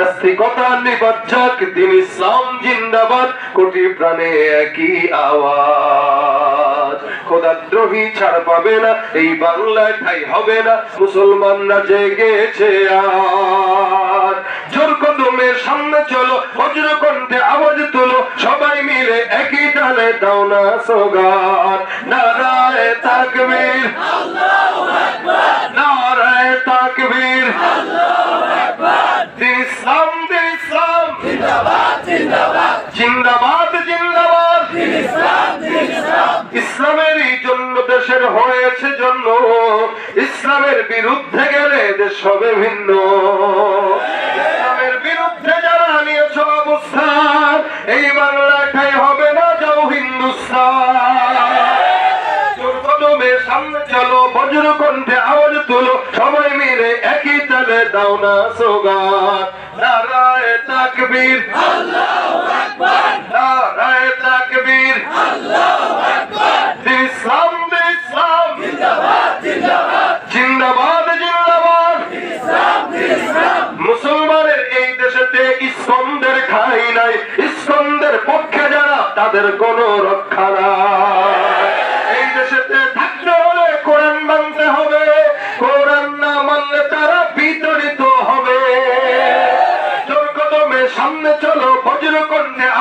নাস্তিকতা নিবাজ্জাক জিন্দাবাদ, কোটি প্রাণে একই আওয়াজ। খোদাদ্রোহী ছাড় পাবে না, এই বাংলায় ঠাই হবে না, মুসলমানরা জেগেছে আজ। জোর কদমে সামনে চলো বজ্র কণ্ঠে আওয়াজ তুলো, সবাই মিলে একই তালে দাও না সোগান নারায় তাকবীর নারায় তাকবীর দিন ইসলাম দিন ইসলাম জিন্দাবাদ। জিন্দাবাদ ইসলামেরই জন্য দেশের হয়েছে জন্য ইসলামের বিরুদ্ধে গেলে দেশ হবে ভিন্ন। ইসলামের বিরুদ্ধে যারা নিয়েছ অবস্থান এই বাংলাটাই দাও না সোগান নারায় তাকবীর। নারায় তাকবীর। দিন ইসলাম ইসলাম জিন্দাবাদ জিন্দাবাদ। মুসলমানের এই দেশেতে ইস্কন্দের ঠাই নাই। ইস্কন্দের পক্ষে যারা, তাদের কোনো রক্ষা নাই।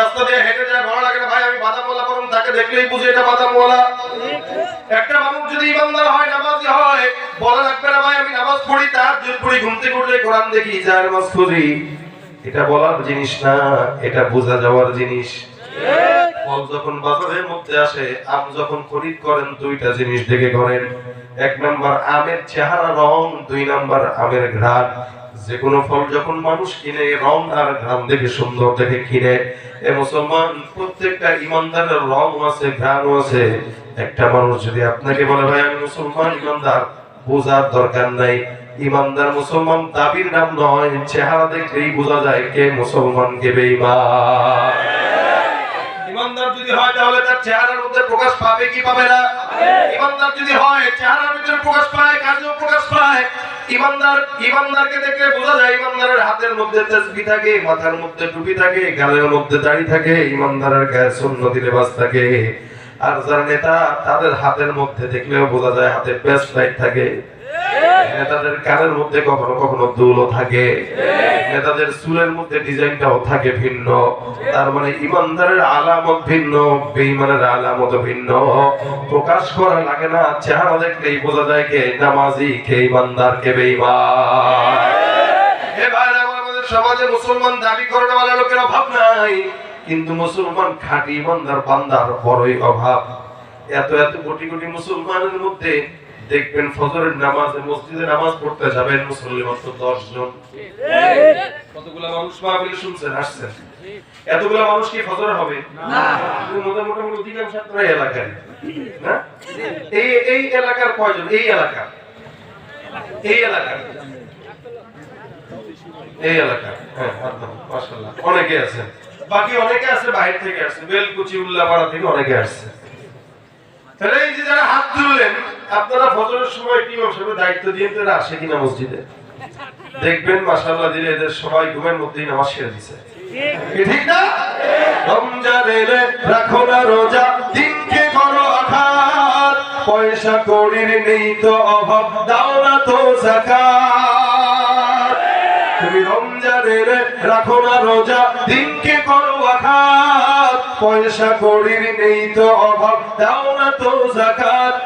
রাস্তা দিয়ে হেঁটে যায়, ভালো লাগে না। ভাই, আমি তাকে দেখলেই বুঝে এটা একটা মানুষ যদি ইমানদার হয়, নামাজি হয়, বলা লাগবে না, ভাই, আমি নামাজ পড়ি, তার পড়ি কোরআন দেখি নামাজ পড়ি এটা বলার জিনিস না, এটা বোঝা যাওয়ার জিনিস। ফল যখন বাজারের মধ্যে আসে, আম যখন খরিদ করেন, দুইটা জিনিস দেখে করেন। এক নাম্বার আমের চেহারা রং, দুই নাম্বার আমের ঘ্রাণ। যে কোনো ফল যখন মানুষ কিনে, রং আর ঘ্রাণ দেখে সুন্দর দেখে কিনে, এ মুসলমান প্রত্যেকটা ইমানদারের রং আছে, ঘ্রাণও আছে। একটা মানুষ যদি আপনাকে বলে, ভাই, আমি মুসলমান, ইমানদার, বোঝার দরকার নাই। ইমানদার মুসলমান দাবির নাম নয়, চেহারা দেখলেই বোঝা যায় কে মুসলমান, কে বেঈমান। ইমানদার যদি হয়, তাহলে তার চেহারার মধ্যে প্রকাশ পাবে কি পাবে না? ইমানদার যদি হয় প্রকাশ পায় প্রকাশ পায়, ইমানদার, ইমানদারকে দেখলে বোঝা যায়, ইমানদারের হাতের মধ্যে তেসবি থাকে, মাথার মধ্যে টুপি থাকে, গালের মধ্যে দাড়ি থাকে ইমানদারের গায়ে সুন্নতি লেবাস থাকে। আর যারা নেতা, তাদের হাতের মধ্যে দেখলেও বোঝা যায়, হাতে বেস্ট লাইট থাকে। নেতাদের কানের মধ্যে কখনো কখনো দুলও থাকে। নেতাদের চুলের মধ্যে ডিজাইনটাও থাকে ভিন্ন। তার মানে ইমানদারের আলামত ভিন্ন, বেঈমানের আলামত ভিন্ন। প্রকাশ করা লাগে না, চেহারা দেখলেই বোঝা যায় কে নামাজি, কে ইমানদার, কে আমাদের সমাজে মুসলমান দাবি করে নেওয়ালা লোকের অভাব নাই। কিন্তু মুসলমান খাঁটি ইমানদার বান্দার বড়ই অভাব। এত এত কোটি কোটি মুসলমানের মধ্যে দেখবেন ফজরের নামাজে মসজিদে নামাজ পড়তে যাবেন মুসল্লি মাত্র দশ জন। কতগুলা মানুষ মাহফিলে শুনছেন আসছেন? এতগুলা মানুষ কি ফজর হবে? না। মোটামুটি অধিকাংশ ছাত্র এই এলাকায় না? এই এই এলাকার কয়জন? এই এলাকার এই এলাকার এই এলাকা। হ্যাঁ মাশাআল্লাহ। অনেকে আছে বাকি অনেকে আছে বাইরে থেকে আসছে। বেলকুচি উল্লাপাড়া থেকে অনেকে আসছে। তাহলে এই যে যারা হাত তুললেন আপনারা ফজরের সময় হিসেবে দায়িত্ব দিয়ে তো এরা আসে কিনা মসজিদে? দেখবেন, মাশাআল্লাহ, দিলে এদের সবাই ঘুমের মধ্যেই নামাজ সেরে দিছে। ঠিক না? রমজান এলে রাখো না রোজা, দিনকে করো আঘাত। পয়সা কড়ির নেই তো অভাব, দাও না তো জাকাত। তুমি রমজান এলে রাখো না রোজা, দিনকে করো আঘাত। পয়সা কড়ির নেই তো অভাব দাও না তো জাকাত।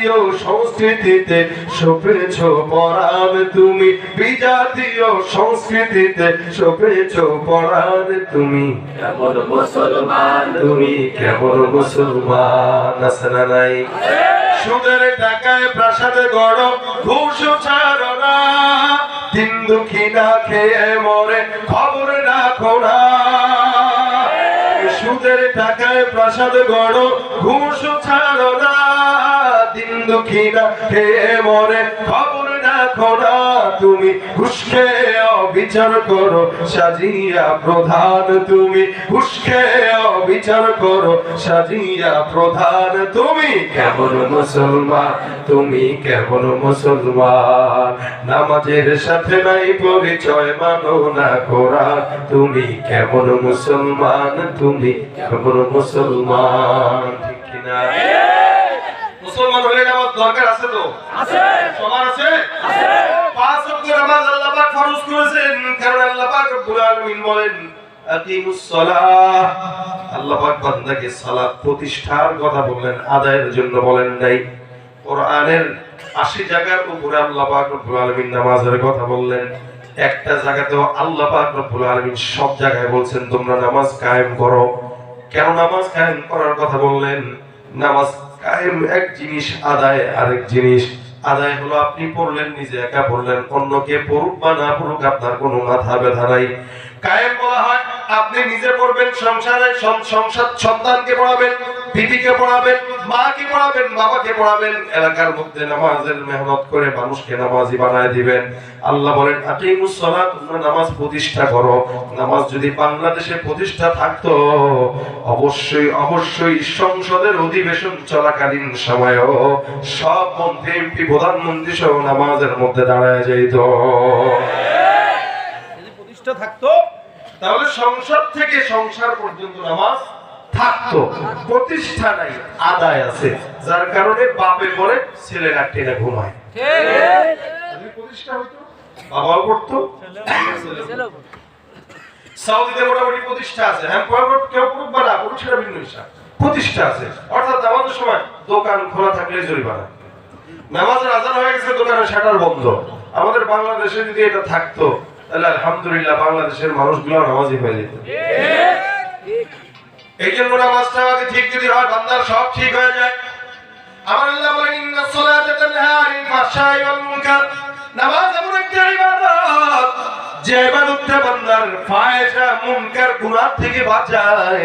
বিজাতীয় সংস্কৃতিতে সপেছ পরাণ তুমি। বিজাতীয় সংস্কৃতিতে সপেছ পরাণ তুমি। কেমন মুসলমান তুমি? কেমন মুসলমান আছে না নাই? সুদের টাকায় প্রাসাদে গড় ঘুষ ছাড়ো না। দিন দুঃখী না খেয়ে মরে খবর রাখো না। সুদের টাকায় প্রাসাদ গড় ঘুষ ছাড়ো না। দিন দুঃখী না খেয়ে মরে? খবর না তুমি ঘুষ খেয়ে অবিচার করো, সাজিয়া প্রধান তুমি খেয়ে অবিচার করো, সাজিয়া প্রধান তুমি কেমন মুসলমান? তুমি কেমন মুসলমান? নামাজের সাথে নাই পরিচয়, মানো না কোরআন। তুমি কেমন মুসলমান? তুমি কেমন মুসলমান? ঠিক কিনা? মুসলমান হলে নামাজ দরকার আছে তো? আছে। সবার আছে? পাঁচ ওয়াক্ত নামাজ আল্লাহ পাক ফরজ করেছেন কারণ আল্লাহ পাক রব্বুল আলামিন বলেন আকিমুস সালাহ। আল্লাহ পাক বান্দাকে সালাত প্রতিষ্ঠার কথা বললেন আদায়ের জন্য বলেন নাই। কোরআনের 80 জায়গার উপরে আল্লাহ পাক রব্বুল আলামিন নামাজের কথা বললেন। একটা জায়গাতেও আল্লাহ পাক রব্বুল আলামিন সব জায়গায় বলছেন তোমরা নামাজ কায়েম করো। কেন নামাজ কায়েম করার কথা বললেন? নামাজ কায়েম এক জিনিস আদায়, আরেক জিনিস আদায় হলো আপনি পড়লেন নিজে একা পড়লেন, অন্যকে পড়ুক বা না পড়ুক আপনার কোনো মাথা ব্যথা নাই। কায়েম বলা হয়, আপনি নিজে পড়বেন, সংসারে সংসার সন্তানকে পড়াবেন বিবিকে পড়াবেন, মাকে পড়াবেন, বাবাকে পড়াবেন, এলাকার মধ্যে নামাজের মেহনত করে মানুষকে নামাজি বানায় দিবেন। আল্লাহ বলেন, আকিমুস তোমরা নামাজ প্রতিষ্ঠা করো। নামাজ যদি বাংলাদেশে প্রতিষ্ঠা থাকতো, অবশ্যই অবশ্যই সংসদের অধিবেশন চলাকালীন সময়ও সব মন্ত্রী, এমপি, প্রধানমন্ত্রী সহ নামাজের মধ্যে দাঁড়ায় যাইত যদি প্রতিষ্ঠা থাকতো, তাহলে সংসদ থেকে সংসার পর্যন্ত নামাজ থাকতো প্রতিষ্ঠা নাই আদায় আছে। যার কারণে বাপে পরে ছেলেরা টেনে ঘুমায়। প্রতিষ্ঠা হইতো বাবাও পড়তো মোটামুটি প্রতিষ্ঠা আছে। হ্যাঁ কেউ পুরুষ ভিন্ন প্রতিষ্ঠা আছে। অর্থাৎ সময় দোকান খোলা থাকলে জরিমানা। নামাজের আজান হয়ে গেছে দোকানের শাটার বন্ধ। আমাদের বাংলাদেশে যদি এটা থাকতো তাহলে আলহামদুলিল্লাহ বাংলাদেশের মানুষগুলো নামাজি হয়ে যেত। এই জন্য নামাজটা ঠিক যদি হয়, বান্দার সব ঠিক হয়ে যায়। আমার আল্লাহ বলেন ওয়াল মুনকার। নামাজ এমন একটা ইবাদত, যে ইবাদতটা বান্দার ফায়সা মুনকার গুনাহ থেকে বাঁচায়।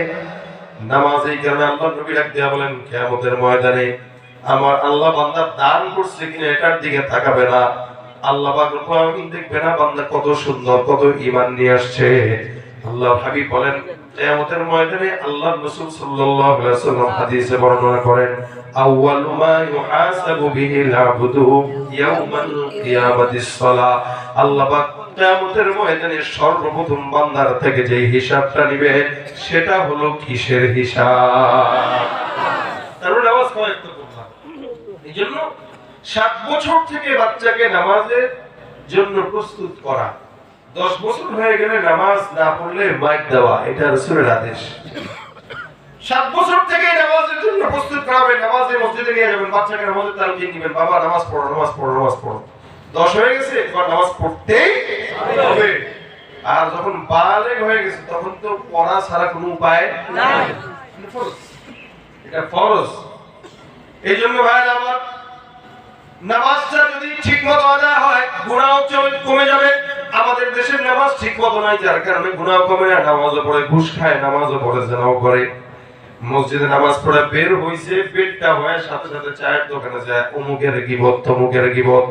নামাজ এই কারণে আল্লাহ নবী ডাক বলেন, কিয়ামতের ময়দানে আমার আল্লাহ বান্দা দান করছে কিনা এটার দিকে তাকাবে না। আল্লাহ পাক রব্বুল দেখবে না বান্দা কত সুন্দর, কত ঈমান নিয়ে আসছে। আল্লাহ হাবিব বলেন কিয়ামতের ময়দানে আল্লাহ রাসূল সাল্লাল্লাহু আলাইহি ওয়াসাল্লাম হাদিসে বর্ণনা করেন, আউয়ালু মা ইউহাসাবু বিহিল আবদু ইয়াউমাল কিয়ামাতিস সালাহ আল্লাহ পাক কিয়ামতের ময়দানে সর্বপ্রথম বান্দার থেকে যে হিসাবটা নিবে, সেটা হলো কিসের হিসাব? তারপরে নামাজ কয়েকটা পড়লাম এই জন্য সাত বছর থেকে বাচ্চাকে নামাজের জন্য প্রস্তুত করা। দশ বছর হয়ে গেলে নামাজ না পড়লে মাইক দেওয়া, এটা আদেশ। সাত বছর থেকে নামাজের জন্য প্রস্তুত নামাজে মসজিদে নিয়ে যাবেন, বাচ্চাকে নামাজের দিবেন, বাবা, নামাজ পড়ো নামাজ পড়ো নামাজ পড়ো। দশ হয়ে গেছে এবার নামাজ পড়তেই হবে। আর যখন বালেগ হয়ে গেছে, তখন তো পড়া ছাড়া কোনো উপায় নাই। এটা ফরজ। এই জন্য ভাই আমার, নামাজটা যদি ঠিক মতো আদায় হয় গুণাও কমে যাবে। আমাদের দেশের নামাজ ঠিক মতো নাই যার কারণে গুণাও কমে না নামাজও পড়ে ঘুষ খায় নামাজও পড়ে জানাও করে। মসজিদে নামাজ পড়ে বের হইছে পেটটা হয় সাথে সাথে চায়ের দোকানে যায় অমুকের গিবত তমুকের গিবত।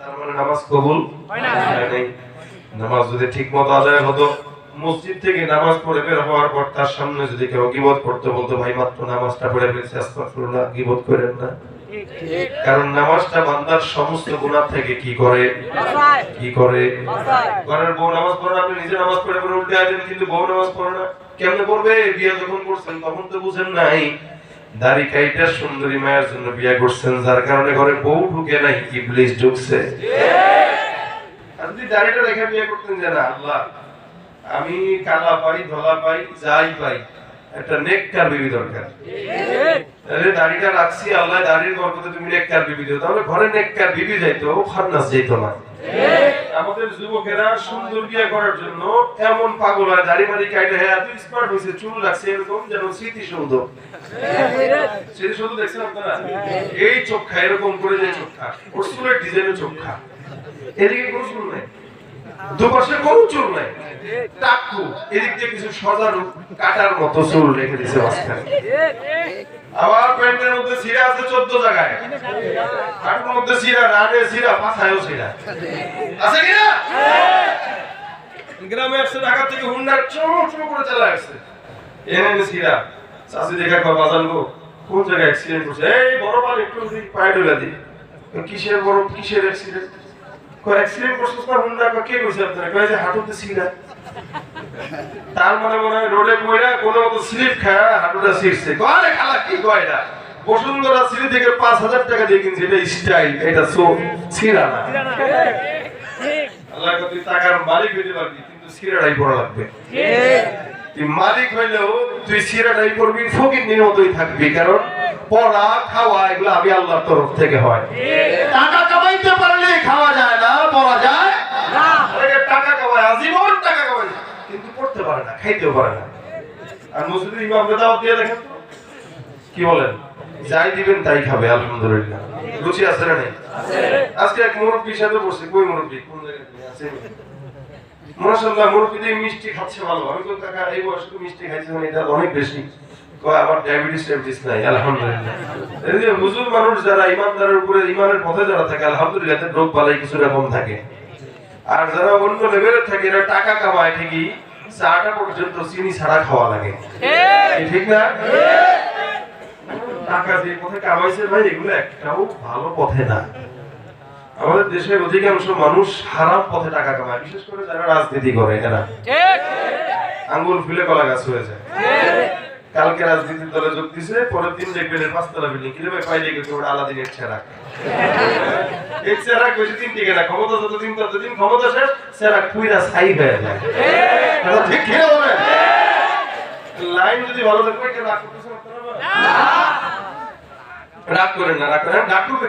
তার মানে নামাজ কবুল হয়। নামাজ যদি ঠিক মতো আদায় হতো মসজিদ থেকে নামাজ পড়ে বের হওয়ার পর তার সামনে যদি কেউ গিবত করতে বলতো ভাই মাত্র নামাজটা পড়ে ফেলছে আস্তাগফিরুল্লাহ গিবত করেন না। কারণ নামাজটা বান্দার সমস্ত গুনাহ থেকে কি করে? কি করে? ঘরের বউ নামাজ পড়ে আপনি নিজে নামাজ পড়ে পড়ে উল্টে আছেন কিন্তু বউ নামাজ পড়ে না। কেমনে করবে বিয়ে যখন করছেন তখন তো বুঝেন নাই। দাড়ি কাইটা সুন্দরী মায়ের জন্য বিয়ে করছেন যার কারণে ঘরে বউ ঢুকে নাই ইবলিস ঢুকছে। যদি দাড়িটা রেখে বিয়ে করতেন যে না আল্লাহ আমি কালা পাই ধলা পাই যাই পাই একটা নেককার বিবি দরকার। আরে দাড়িটা রাখছি, আল্লাহ দাড়ির বরকতে তুমি নেককার বিবি দিও। তাহলে ঘরে নেককার বিবি যাইতো খান্নাস যাইতো না। আমাদের যুবকেরা সুন্দর বিয়ে করার জন্য এমন পাগল দাড়ি মারি হ্যাঁ এত স্মার্ট হয়েছে চুল লাগছে এরকম যেন স্মৃতিসৌধ। স্মৃতিসৌধ দেখছেন আপনারা? এই চোখা এরকম করে যে চোখা ওর ডিজাইনের চোখা এদিকে নাই। দুপাশে কোনো চুল নাই। টাকু, এদিক দিয়ে কিছু সজারু কাটার মতো চুল রেখে দিছে মাঝখানে। আবার প্যান্টের মধ্যে ছিঁড়া আছে চোদ্দ জায়গায়। হাঁটুর মধ্যে ছিঁড়া রানে ছিঁড়া পাছায়ও ছিঁড়া আছে কি না? গ্রামে আসছে, ঢাকা থেকে হুন্ডার চো চো করে চালা আসছে। এনে ছিঁড়া চাষি দেখা কয় বাজান গো, কোন জায়গায় অ্যাক্সিডেন্ট করছে এই বড় পাল একটু পায়ে ডলে দি কিসের বড় কিসের অ্যাক্সিডেন্ট কয় অ্যাক্সিডেন্ট করছিস না? হুন্ডা কয় কে করছে আপনারা? কয় যে হাঁটুতে তার মানে মনে হয় রোডে পড়া কোনো মতো স্লিপ খায় হাঁটুটা ছিঁড়ছে কয় খালা কি কয় এটা? বসুন্ধরা থেকে পাঁচ হাজার টাকা দিয়ে কিনছে এটা স্টাইল এটা সো না। আল্লাহ তুই টাকার মালিক হইতে পারবি কিন্তু পড়া লাগবে। তুই মালিক হইলেও তুই করবি ফকির মতোই থাকবি কারণ পড়া খাওয়া এগুলো আমি আল্লাহর তরফ থেকে হয়। যায় না। যায় টাকা কামায় আজীবন টাকা কামায়। কিন্তু পড়তে পারে না খাইতেও পারে না। আর মসজিদের ইমামকে দাওয়াত দিয়ে দেখেন কি বলেন? যাই দিবেন তাই খাবে আলহামদুলিল্লাহ। রুচি আছে না নেই? আজকে এক মুরব্বীর সাথে বসে কই মুরব্বী? কোন জায়গায় আছে মাশাআল্লাহ মুরব্বী মিষ্টি খাচ্ছে ভালো। আমি তো কাকা এই বয়সে তো মিষ্টি খাইছি মানে এটা অনেক বেশি। কয় আমার ডায়াবেটিস ডায়াবেটিস নাই আলহামদুলিল্লাহ। এই যে বুজুর্গ মানুষ যারা ইমানদারের উপরে ইমানের পথে যারা থাকে আলহামদুলিল্লাহ রোগ বালাই কিছুটা কম থাকে। আর যারা অন্য লেভেলের থাকে এরা টাকা কামায় ঠিকই চাটা পর্যন্ত চিনি ছাড়া খাওয়া লাগে। ঠিক। না? টাকা দিয়ে পথে কামাইছে ভাই এগুলো একটাও ভালো পথে না। আমাদের দেশের অধিকাংশ মানুষ হারাম পথে টাকা কামায় বিশেষ করে যারা রাজনীতি করে এরা আঙ্গুল ফুলে কলা গাছ হয়ে যায়। কালকে রাজনীতির দলে যোগ দিছে পরের দিন দেখবেন পাঁচতলা বিল্ডিং কীভাবে পাইলে গেছে ওটা আলাদিনের ছেড়া। এই ছেড়া বেশি দিন টিকে না ক্ষমতা যতদিন ততদিন ক্ষমতা শেষ ছেড়া কুইরা ছাই হয়ে যায়। ঠিক। না বলেন? লাইন যদি ভালো থাকবে কেন রাগ করতেছেন রাগ করেন না রাগ করেন। রাগ করবে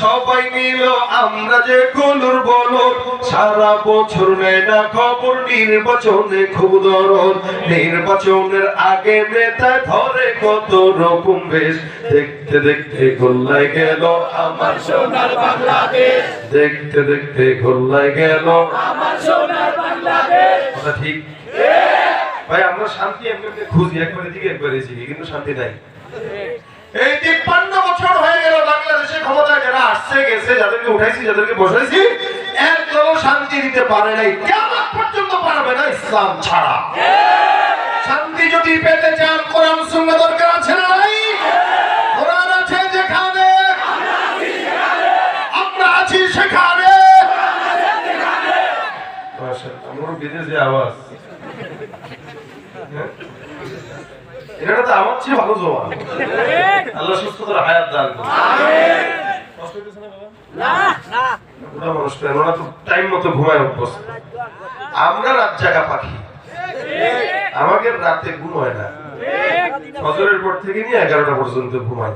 সবাই নিল আমরা যে কলুর বলো সারা বছর নেয় না খবর নির্বাচনে খুব দরদ। নির্বাচনের আগে নেতা ধরে কত রকম বেশ। দেখতে দেখতে গোল্লায় গেল আমার সোনার বাংলাদেশ। দেখতে দেখতে গোল্লায় গেল আমার সোনার বাংলাদেশ। ঠিক? ভাই আমরা শান্তি এমনি খুঁজি একবারে দিকে একবারে কিন্তু শান্তি নাই। এই তিপ্পান্ন বছর হয়ে গেল ক্ষমতায় যারা আসছে গেছে যাদেরকে উঠাইছি যাদেরকে বসাইছি একদম শান্তি দিতে পারে নাই। কেমন পর্যন্ত পারবে না ইসলাম ছাড়া। শান্তি যদি পেতে চান কোরআন শূন্য দরকার আছে না নাই কোরআন আছে যেখানে আমরা আছি সেখানে আমার তো চেয়ে ভালো আল্লাহ সুস্থতার হায়াত দান করুন। কষ্ট হইতেছে না। বাবা? বুড়া মানুষ তো, ওরা তো টাইম মতো ঘুমায় আমরা রাত জাগা পাখি। আমাকে রাতে ঘুম হয় না। ফজরের পর থেকে নিয়ে এগারোটা পর্যন্ত ঘুমাই।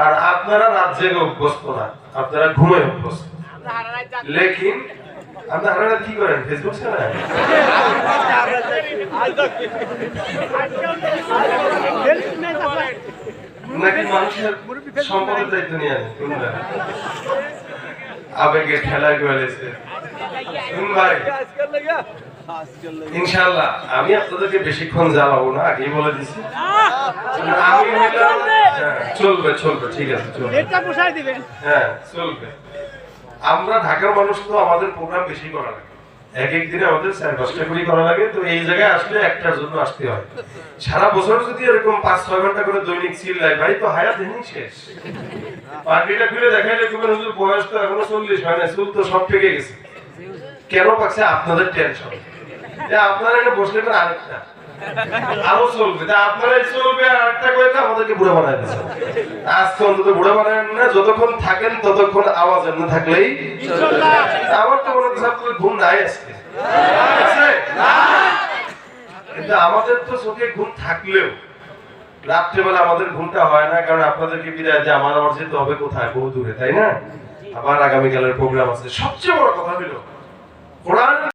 আর আপনারা রাত জেগে অভ্যস্ত না। আপনারা ঘুমে অভ্যস্ত। লেকিন আপনারা কি করেন? ফেসবুক চালায়? নাকি মানুষের সম্পদের দায়িত্ব নিয়ে গেলেছে ভাই ইনশাআল্লাহ আমি আপনাদেরকে বেশিক্ষণ জ্বালাবো না আগেই বলে দিছি। আমি হ্যাঁ, চলবে চলবে ঠিক আছে চলবে। হ্যাঁ চলবে। আমরা ঢাকার মানুষ তো আমাদের প্রোগ্রাম বেশি করা লাগে। এক এক দিনে আমাদের চার পাঁচটা করে করা লাগে, তো এই জায়গায় আসলে একটার জন্য আসতে হয়। সারা বছর যদি এরকম পাঁচ, ছয় ঘণ্টা করে দৈনিক সিল দেয় ভাই, তো হায়াত এমনি শেষ। পার্টিটা খুলে দেখাইলে খুবেন হুজুর, বয়স তো এখনও চল্লিশ হয় না, চুল তো সব পেকে গেছে। কেন পাচ্ছে আপনাদের টেনশন আপনারা এখানে বসলে আরেকটা। আমার আমাদের তো চোখে ঘুম থাকলেও রাত্রেবেলা আমাদের ঘুমটা হয় না, কারণ আপনাদেরকে বিদায় দিয়ে আমার আবার যেতে হবে কোথায়? বহু দূরে, তাই না? আবার আগামীকালের প্রোগ্রাম আছে। সবচেয়ে বড় কথা হলো, কোরআন